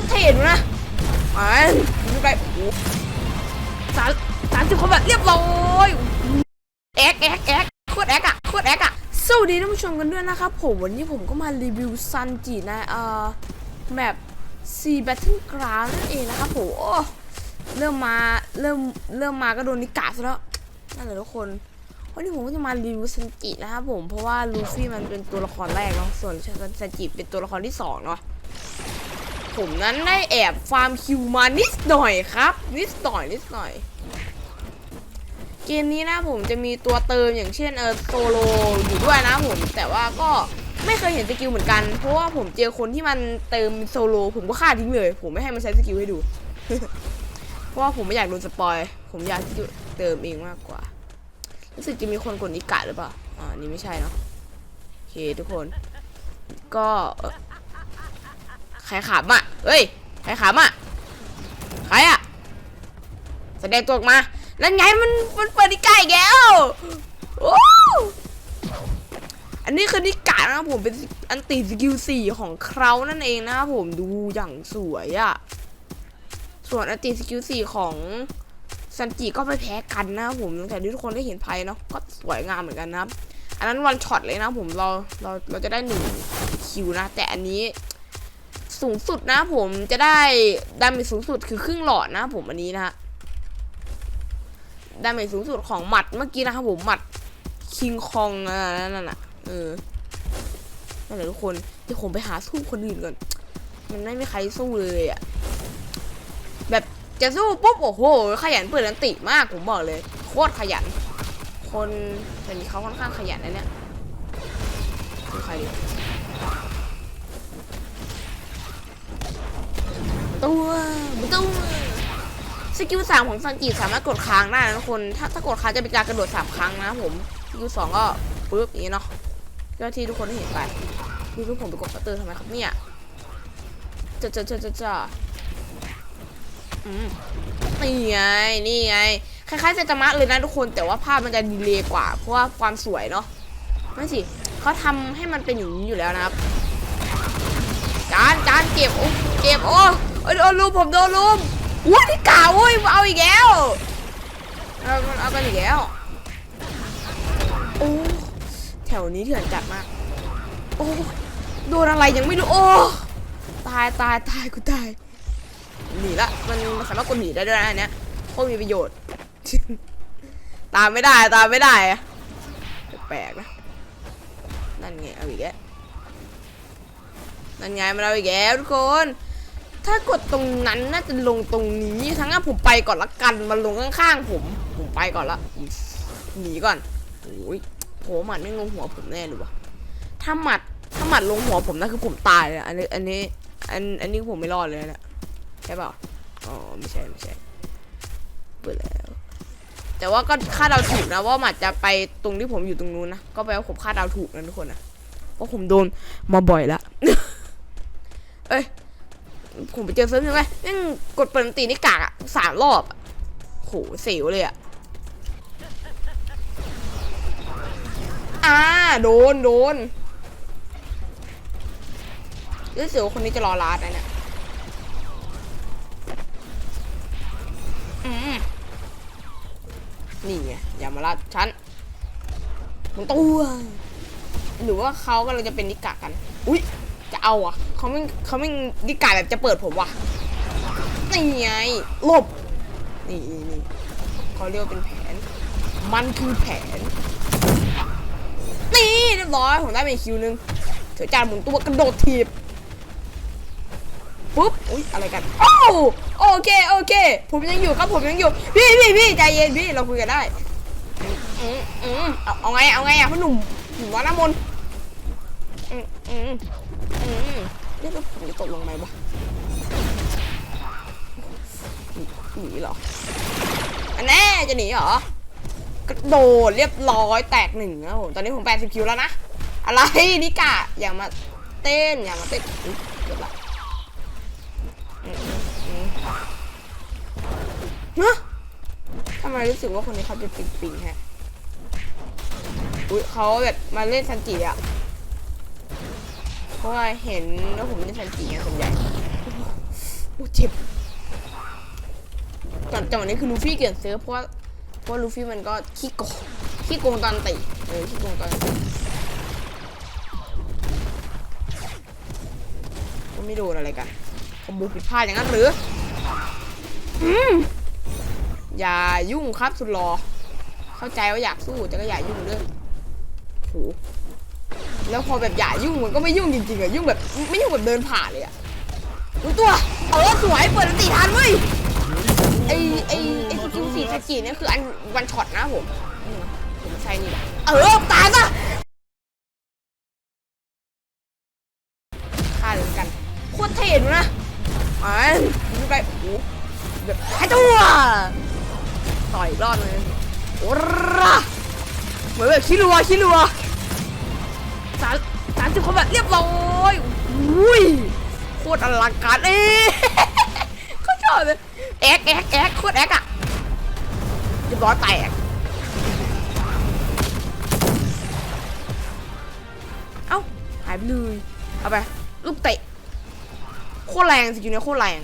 ตรเท่เลยนะมันดูไปโอ้โหสามสามสิบคนแบบเรียบร้อยแอ๊กแอ๊กแอ๊กโคตรแอ๊กอะโคตรแอ๊กอะสวัสดีท่านผู้ชมกันด้วยนะครับผมวันนี้ผมก็มารีวิวซันจิในเอ่อแมปซีแบทเทิลกราวนั่นเองนะครับผมเริ่มมาเริ่มเริ่มมาก็โดนนิกาซะแล้วนั่นแหละทุกคนวันนี้ผมก็จะมารีวิวซันจินะครับผมเพราะว่าลูฟี่มันเป็นตัวละครแรกเนาะส่วนซันจิเป็นตัวละครที่สองเนาะ ผมนั้นได้แอบฟาร์มคิวมานิดหน่อยครับ นิดหน่อยนิดหน่อย เกมนี้นะผมจะมีตัวเติมอย่างเช่นเออโซโลอยู่ด้วยนะผม แต่ว่าก็ไม่เคยเห็นสกิลเหมือนกัน เพราะว่าผมเจอคนที่มันเติมโซโลผมก็ฆ่าทิ้งเลย ผมไม่ให้มันใช้สกิลให้ดู เพราะว่าผมไม่อยากโดนสปอย ผมอยากที่จะเติมเองมากกว่า รู้สึกจะมีคนกดนิกะหรือเปล่า อ่า นี่ไม่ใช่เนาะ โอเคทุกคน ก็ รขำอะเฮ้ยใครขำอะใครอะแสดงตัวออกมา นั่นไงมันมันเปิดนิกะอีกแล้วโอ้อันนี้คือนิกะนะครับผมเป็นอันติสกิลสี่ของเขานั่นเองนะครับผมดูอย่างสวยอะ่ะ ส่วนอันติสกิลสี่ของซันจิก็ไม่แพ้กันนะครับผมแต่ที่ทุกคนได้เห็นไพ่เนาะก็สวยงามเหมือนกันนะครับ อันนั้นวันช็อตเลยนะผมเราเราเราจะได้หนึ่งคิวนะ แต่อันนี้ สูงสุดนะผมจะได้ดาเมจสูงสุดคือครึ่งหลอดนะผมอันนี้นะฮะดาเมจสูงสุดของหมัดเมื่อกี้นะครับผมหมัดคิงคองนั่นน่ะเออนั่นแหละทุกคนเดี๋ยวผมไปหาสู้คนอื่นก่อน มันไม่มีใครสู้เลยอะแบบจะสู้ปุ๊บโอ้โหขยันเปิดอันติมากผมบอกเลย โคตรขยัน คนแต่นี้เขาค่อนข้างขยันนะเนี่ยใครดี ตัวตัวสกิลสามของซันจิสามารถกดค้างได้นะทุกคน ถ้าถ้ากดค้างจะเป็นการกระโดดสามครั้งนะผมสกิลสองก็ปึ๊บอย่างนี้เนาะก็ที่ทุกคนเห็นไปนี่ทุกผมไปกดกระตอร์ทำไมครับเนี่ยจะจะจะจะจะอืมนี่ไงนี่ไงคล้ายๆเซตามะเลยนะทุกคน แต่ว่าภาพมันจะดีเลย์กว่า เพราะว่าความสวยเนาะไม่สิเขาทำให้มันเป็นอย่างนี้อยู่แล้วนะครับจานจานเก็บโอ้เก็บโอ้ โอ้ยโดนลุมผมโดนลุมว้าที่กาวเว้ยเอาอีกแล้วเอาเอากันอีกแล้วโอ้แถวนี้เถื่อนจัดมาก โอ้โดนอะไรยังไม่รู้โอ้ตายตายตายกูตายหนีละมันสามารถกดหนีได้ด้วยนะอันเนี้ยโคตรมีประโยชน์ ตามไม่ได้ตามไม่ได้แปลกนะนั่นไงเอาอีกแล้วนั่นไงมันเอาอีกแล้วทุกคน ถ้ากดตรงนั้นน่าจะลงตรงนี้ ทั้งนั้นผมไปก่อนละกัน มันลงข้างๆผม ผมไปก่อนละหนีก่อนโอ้ยโหหมัดไม่ลงหัวผมแน่เลยวะถ้าหมัดถ้าหมัดลงหัวผมนะคือผมตายเลยอันนี้อันนี้อันอันนี้ผมไม่รอดเลยนะใช่เปล่าอ๋อไม่ใช่ไม่ใช่เปิดแล้ว แต่ว่าก็คาดเดาถูกนะว่าหมัดจะไปตรงที่ผมอยู่ตรงนู้นนะก็แปลว่าผมคาดเดาถูกนะทุกคนนะเพราะผมโดนมาบ่อยละ ผมไปเจอเซิร์ฟใช่ไหมแม่งกดเปิดตีนี่กากอะสามรอบโหเสียวเลยอะอ่าโดนโดนรู้สึกว่าคนนี้จะรอลาดนะเนี่ยอืมนี่ไงอย่ามาลาดฉันมันตัวหรือว่าเขากำลังจะเป็นนิกากัน อุ้ยจะเอาอะ เขาไม่เขาไม่ดิกาแบบจะเปิดผมว่ะนี่ไงหลบนี่นี่เขาเรียกว่าเป็นแผน มันคือแผนนี่เรียบร้อยผมได้เป็นคิวหนึงเถือจานหมุนตัวกระโดดถีบปุ๊บอุ๊ยอะไรกันโอ้วโอเคโอเค ผมยังอยู่ครับผมยังอยู่พี่พี่พี่ใจเย็นพี่เราคุยกันได้อืมอืมเอาเอาไงเอาไงอะพ่อหนุ่มหนุ่มวาน้ำมนต์อืมอืม มจะตกลงไหมวะหนีหรอ อันแน่จะหนีเหรอกระโดดเรียบร้อยแตกหนึ่งนะผมตอนนี้ผม80คิวแล้วนะ อะไรนิกะอย่ามาเต้นอย่ามาเต้นอุ๊ยเกือบละอืมอืมอืมฮะทำไมรู้สึกว่าคนนี้เขาจะปิงปิงฮะ อุ้ยเขาแบบมาเล่นซันจิอะ เพราะว่าเห็นแล้วผมเล่นซันจิไงส่วนใหญ่โอ้เจ็บก่อนจังหวะนี้คือลูฟี่เปลี่ยนเซิร์ฟเพราะว่าเพราะลูฟี่มันก็ขี้โกงขี้โกงตอนติเออขี้โกงตอนติก็ไม่โดนอะไรกันคอมโบผิดพลาดอย่างนั้นหรืออืมอย่ายุ่งครับสุดหรอเข้าใจว่าอยากสู้แต่ก็อย่ายุ่งเรื่องโห แล้วพอแบบอย่ายุ่งมันก็ไม่ยุ่งจริงๆอะยุ่งแบบไม่ยุ่งแบบเดินผ่านเลยอะดูตัวเออสวยเปิดอันตีทันเว้ยไอไอไอสกิลสีสกิลนี่คืออันวันช็อตนะผมผมใช่นี่แหละเออตายซะฆ่าเลยกันโคตรเท่ดูนะอ่านดูไปโอ้โหแบบหายตัวต่อยรอบเลยโอ้ระเหมือนแบบคิรัวคิรัว สามสามสิบคนแบบเรียบร้อยอุ้ยโคตรอลังการเอ๊ะเขาชอบเลยแอ๊กแอ๊กแอ๊กโคตรแอ๊กอะเรียบร้อยแตกเอ้าหายไปเลยเอาไปลูกเตะโคตรแรงสกิลเนี้ยโคตรแรง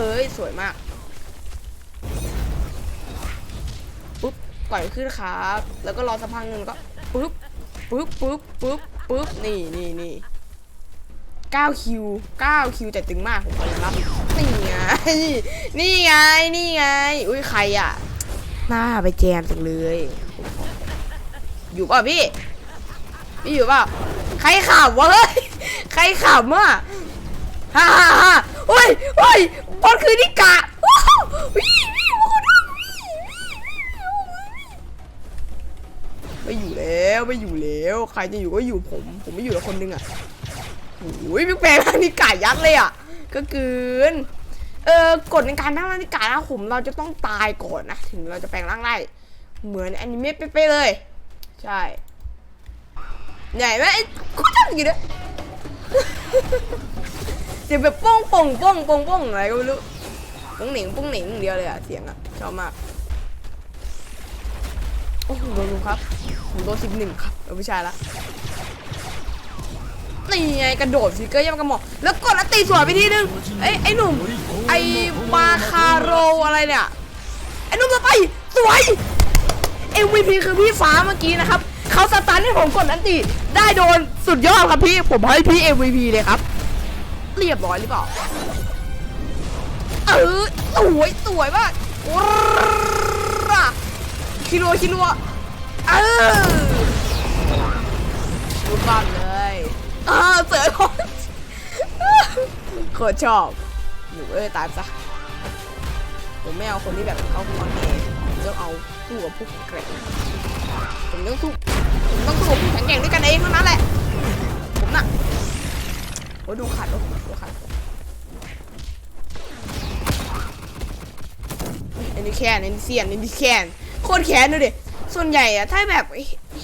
เอ้ย สวยมาก ปุ๊บปล่อยขึ้นครับ แล้วก็รอสักพักหนึ่งก็ปุ๊บปุ๊บปุ๊บปุ๊บปุ๊บนี่นี่นี่9คิว9คิวแต่ตึงมากผมขอยอมรับนี่ไง นี่ไง นี่ไง อุ้ยใครอะหน้าไปแจมจังเลย อยู่เปล่ะพี่ พี่อยู่เปล่าใครขำวะเฮ้ย ใครขำอะฮ่าฮ่าฮ่า โอ้ยโอ้ยบอลคือนิกะว้าววิ่งวิ่งโอ้โหไม่อยู่แล้วไม่อยู่แล้วใครจะอยู่ก็อยู่ผม ผมไม่อยู่แล้วคนนึงอะโอ้ยพี่แปลงร่างนิกะยัดเลยอะก็เกินเออกฎในการนั่งร่างนิกะนะผมเราจะต้องตายก่อนนะถึงเราจะแปลงร่างได้เหมือนแอนิเมะเป๊ะๆเลย ใช่ใหญ่ไหมกูทำอย่างนี้ด้วย สียงแบบป้องป่องป้องป้องป้องอะไรก็ไม่รู้ป้องหน่งป้องหน่งอย่งเดียวเลยอะเสียงอะชอบมากโอ้โหโดนครับผมโดนสิบหนึ่งครับเออไม่ใช่ละนี่ไงกระโดดฟิกเกอร์ย่ำกระหม่อมแล้วกดแล้วตีสวนไปทีนึงไอ้ไอ้หนุ่ม ไอ้มาคาโรอะไรเนี่ยไอ้หนุ่มต่อไปสวย MVP คือพี่ฟ้าเมื่อกี้นะครับเขาสตันให้ผมกดอันติได้โดนสุดยอดครับพี่ผมให้พี่ MVP เลยครับ เรียบร้อยหรือเปล่า เออสวยสวยมากว้าคิรัวคิรัวเออรูบ้านเลยเออเสือคนโคตรชอบหนูเอ้ยตายซะผมไม่เอาคนที่แบบเขาคอนเองผมต้องเอาสู้กับผู้แข็งแกร่งผมต้องสู้ผมต้องสู้กับผู้แข็งแกร่งด้วยกันเองเท่านั้นแหละผมน่ะ โอ้ดูขัดโอ้ดูขัดอันนี้แคนอันนี้เซียนอันนี้แคนโคตรแค้นดูดิส่วนใหญ่อะถ้าแบบ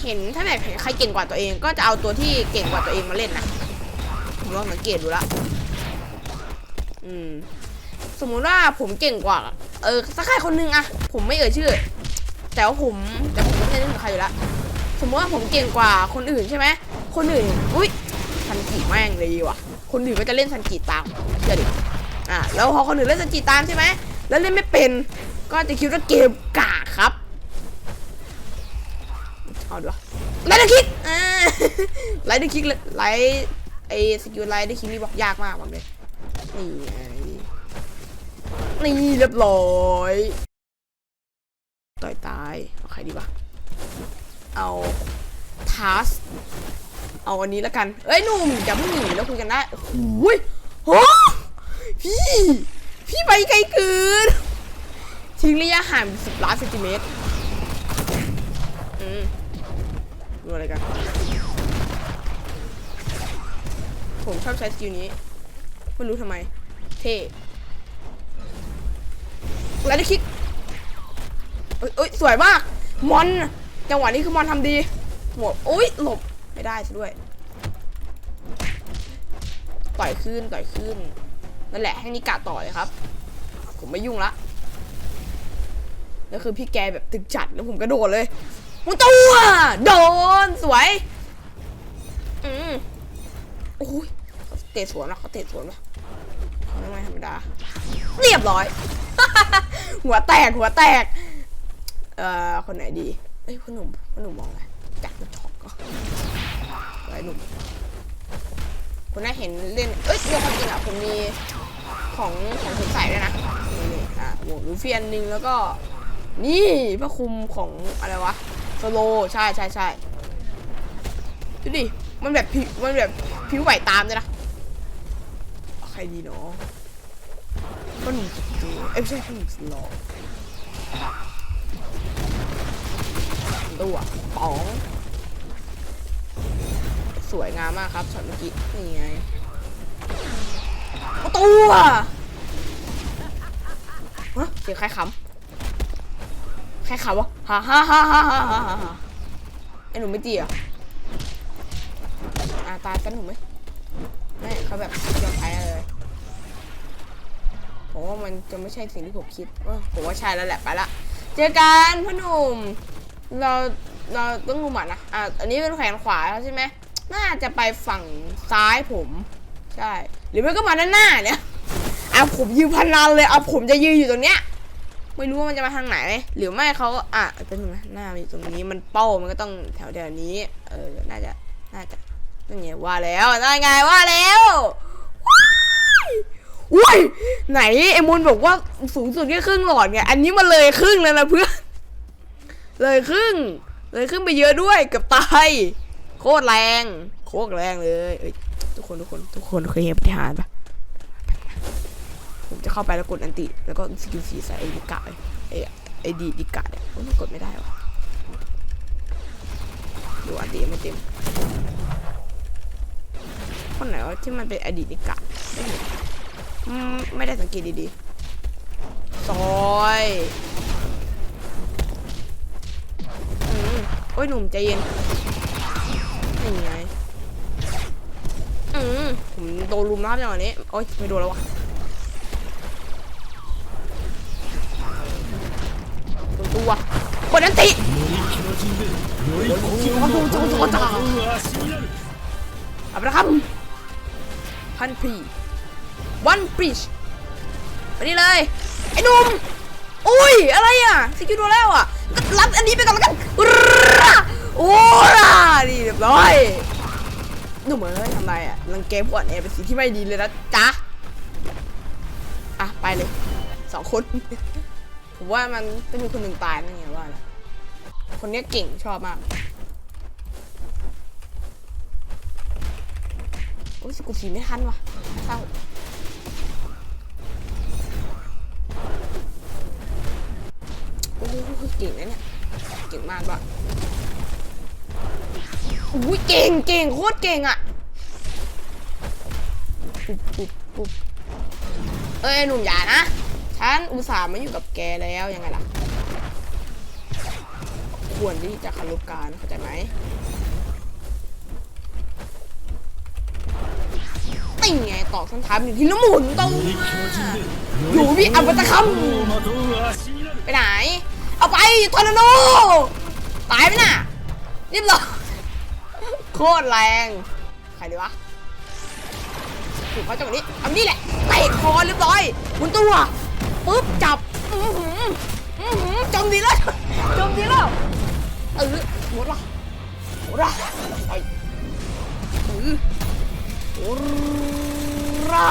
เห็นถ้าแบบเห็นใครเก่งกว่าตัวเอง ก็จะเอาตัวที่เก่งกว่าตัวเองมาเล่นนะผมลองสังเกตดูละอืมสมมุติว่าผมเก่งกว่า เออสักใครคนหนึงอะผมไม่เอ่ยชื่อ แต่ว่าผมแต่ผมไม่ได้เล่นกับใครอยู่แล้วสมมติว่าผมเก่งกว่าคนอื่นใช่ไหมคนอื่นอุ้ยซันจิแม่งเลยว่ะ คนอื่นก็จะเล่นซันจิตามเชื่อดิอะแล้วพอคนอื่นเล่นซันจิตามใช่ไหมแล้วเล่นไม่เป็นก็จะคิดว่าเกมกากครับเอาดูวะไลท์คิกอ่าไลท์คิกไลท์ไอสกิลไลท์คิกนี่บอกยากมากบอกเลยนี่ไงนี่เรียบร้อยต่อยตายเอาใครดีวะเอาทัส เอาอันนี้แล้วกัน เอ้ยหนุ่มอย่าเพิ่งหนีแล้วคุยกันได้โอ้โหยโหพี่ พี่ไปไกลเกินทิ้งระยะห่างสิบล้านเซนติเมตร อืมดูอะไรกัน ผมชอบใช้สกิลนี้ ไม่รู้ทำไม เท่แล้วได้คิกเอ้ยเอ้ยสวยมาก มอน จังหวะนี้คือมอนทำดีหมดโอ้ยหลบ ไม่ได้ซะด้วย ต่อยขึ้นต่อยขึ้น นั่นแหละให้นิกาต่อเลยครับ ผมไม่ยุ่งละแล้วคือพี่แกแบบตึกจัดแล้วผมกระโดดเลยมุตัว โดนสวย อืมโอ้ยเตะสวนนะเขาเตะสวนปะเขาไม่ธรรมดา เรียบร้อย หัวแตกหัวแตก เอ่อ คนไหนดี เอ้ยพ่อหนุ่มพ่อหนุ่มมองอะไรจัดมาช็อกก็อะ ไหนุ่มคุณน่าเห็นเล่น เอ้ยเรื่องความจริงอะผมมีของของผมใส่ด้วยนะนี่อะหวกลูฟี่อันหนึงแล้วก็ นี่พระคุมของอะไรวะสโลใช่ใช่ใช่ดูดิ มันแบบผิวมันแบบผิวไหวตามเลยนะใครดีเนาะก็หนุ่มสุดตัวเอ้ยไม่ใช่หนุ่มสุดหล่อตัวป๋อง สวยงามมากครับช็อตเมื่อกี้นี่ไงเอาตัวฮะเสียงใครขำใครขำวะฮ่าฮ่าฮ่าฮ่าฮ่าฮ่าฮ่าไอหนูไม่ตีอะอ่าตายกันหนูไหมไม่เขาแบบยอมแพ้เลยผมว่ามันจะไม่ใช่สิ่งที่ผมคิดผมว่าใช่แล้วแหละไปละเจอกันพ่อหนุ่มเราเราต้องดูหมัดนะอะอันนี้เป็นแขนขวาแล้วใช่ไหม น่าจะไปฝั่งซ้ายผม ใช่ หรือไม่ก็มาด้านหน้าเนี่ยอะผมยืนพันนันเลยเอะผมจะยืนอยู่ตรงเนี้ยไม่รู้ว่ามันจะมาทางไหน หรือไม่เขาก็อะเป็นไงหน้ามันอยู่ตรงนี้มันเป้ามันก็ต้องแถวแถวนี้ เออน่าจะน่าจะนั่นไงว่าแล้วนั่นไงว่าแล้วอุ้ยไหนไอ้มูลบอกว่าสูงสุดแค่ครึ่งหลอดไงอันนี้มันเลยครึ่งแล้วนะเพื่อนเลยครึ่ง เลยครึ่งไปเยอะด้วยกับตาย โคตรแรง โคตรแรงเลยเอ้ยทุกคนทุกคนทุกคนเคยเห็นปฏิหารปะผมจะเข้าไปแล้วกดอันติ แล้วก็สกิลสีใส่ไอ้ดิกะไอ้ไอ้ดีดิกะเนี่ยโอ้ยมันกดไม่ได้วะดูอันติยังไม่เต็มคนไหนวะที่มันเป็นอดีตดิกะไม่ไม่ได้สังเกตดีๆซอยอืมโอ้ยหนุ่มใจเย็น นี่ไงอืมผมโดนลุมนะครับจังหวะนี้โอ้ยไม่โดนแล้ววะตัวกดอันติเอาไปละครับพันพีวันปริชไปนี่เลย ไอ้หนุ่มอุ้ย อะไรอะสกิลโดนแล้วอะ ก็รับอันนี้ไปก่อนแล้วกันอุรา โอ้ล่ะนี่เรียบร้อยหนุ่มเอ้ยทำไรอะรังเกมก่อนแอเป็นสิ่งที่ไม่ดีเลยนะจ๊ะอะไปเลยสองคน ผมว่ามันต้องมีคนหนึ่งตายนั่นไงว่าแหละคนนี้เก่งชอบมากโอ้ยสกุลสีไม่ทันวะเศร้าโอ้ยเก่งนะเนี่ยเก่งมากว่ะ อ้ยเก่งเก่งโคตรเก่งอะปุ๊บปุ๊บปุ๊บเอ้ยหนุ่มอย่านะ ฉันอุตส่าห์มาอยู่กับแกแล้วยังไงล่ะ ควรที่จะคารพการเข้าใจไหมติ่งไงต่อส้นท้ายอยู่ที่น้ำหมุนตรงมาอยู่พี่อัปตะคำไปไหน เอาไปทอร์นาโดตายไหมน่ะรียบร้อย โคตรแรง ใครดีวะถูกเขาจังหวะนี้เอานี่แหละเตะคอเรียบร้อยหมุนตัวปุ๊บจับอื้อหืออื้อหือจมดีแล้วจมดีแล้วเออหมดละหมดละไปเออโอ้รา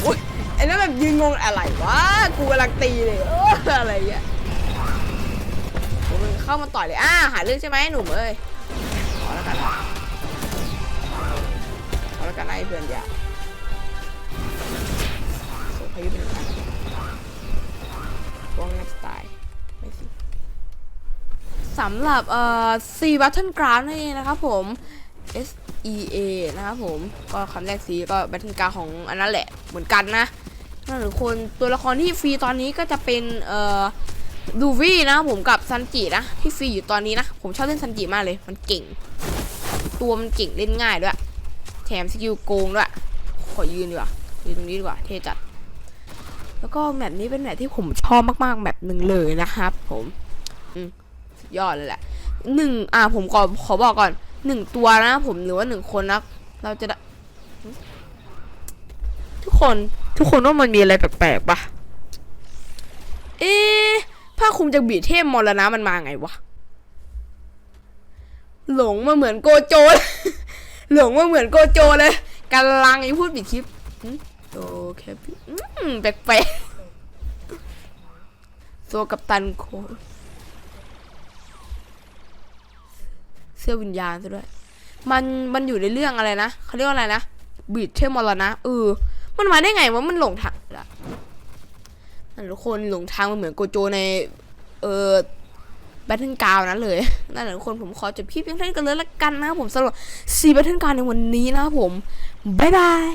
โอ้ยไอ้นั่นแบบยืนงงอะไรวะกูกำลังตีเลยอะไรเงี้ยโอ้มึงเข้ามาต่อยเลยอ่าหาเรื่องใช่ไหมหนุ่มเอ้ย กันขอแล้วกันนะไอ้เพื่อนย่าส่งพายุเป็นการวงนักสไตล์ไม่สิสำหรับเอ่อ C Battle Ground นั่นเองนะครับผม S E A นะครับผม ก็คำแรก C ก็ Battle Ground ของอันนั้นแหละเหมือนกันนะนั่นหรือคนตัวละครที่ฟรีตอนนี้ก็จะเป็นเอ่อดูวี่นะผมกับซันจินะที่ฟรีอยู่ตอนนี้นะ ผมชอบเล่นซันจิมากเลย มันเก่ง ตัวมันเก่งเล่นง่ายด้วย แถมสกิลโกงด้วย ขอยืนดีกว่ายืนตรงนี้ดีกว่า เท่จัด แล้วก็แมปนี้เป็นแมปที่ผมชอบมากๆแมปหนึ่งเลยนะครับ ผมสุดยอดเลยแหละหนึ่งอ่าผมขอขอบอกก่อนหนึ่งตัวนะ ผมหรือว่าหนึ่งคนนะเราจะทุกคนทุกคนว่ามันมีอะไรแปลกๆปะเอ๊ะผ้าคลุมจากบีเทพมรณะมันมาไงวะ หลงมาเหมือนโกโจเลยหลงมาเหมือนโกโจเลยกำลังไอ้พูดปิดคลิปโอเคพี่แปลกๆตัวกับตันโค เสื้อวิญญาณซะด้วย มันมันอยู่ในเรื่องอะไรนะเขาเรียกว่าอะไรนะบีดเทมมรณะเออมันมาได้ไงวะมันหลงทางละทุกคนหลงทางมันเหมือนโกโจใน เออ แบทเทิลกาวนั้นเลยนั่นแหละทุกคนผมขอจบคลิปเพียงเท่านี้กันเลยละกันนะครับผมสำหรับ4แบทเทิลกาวในวันนี้นะครับผมบ๊ายบาย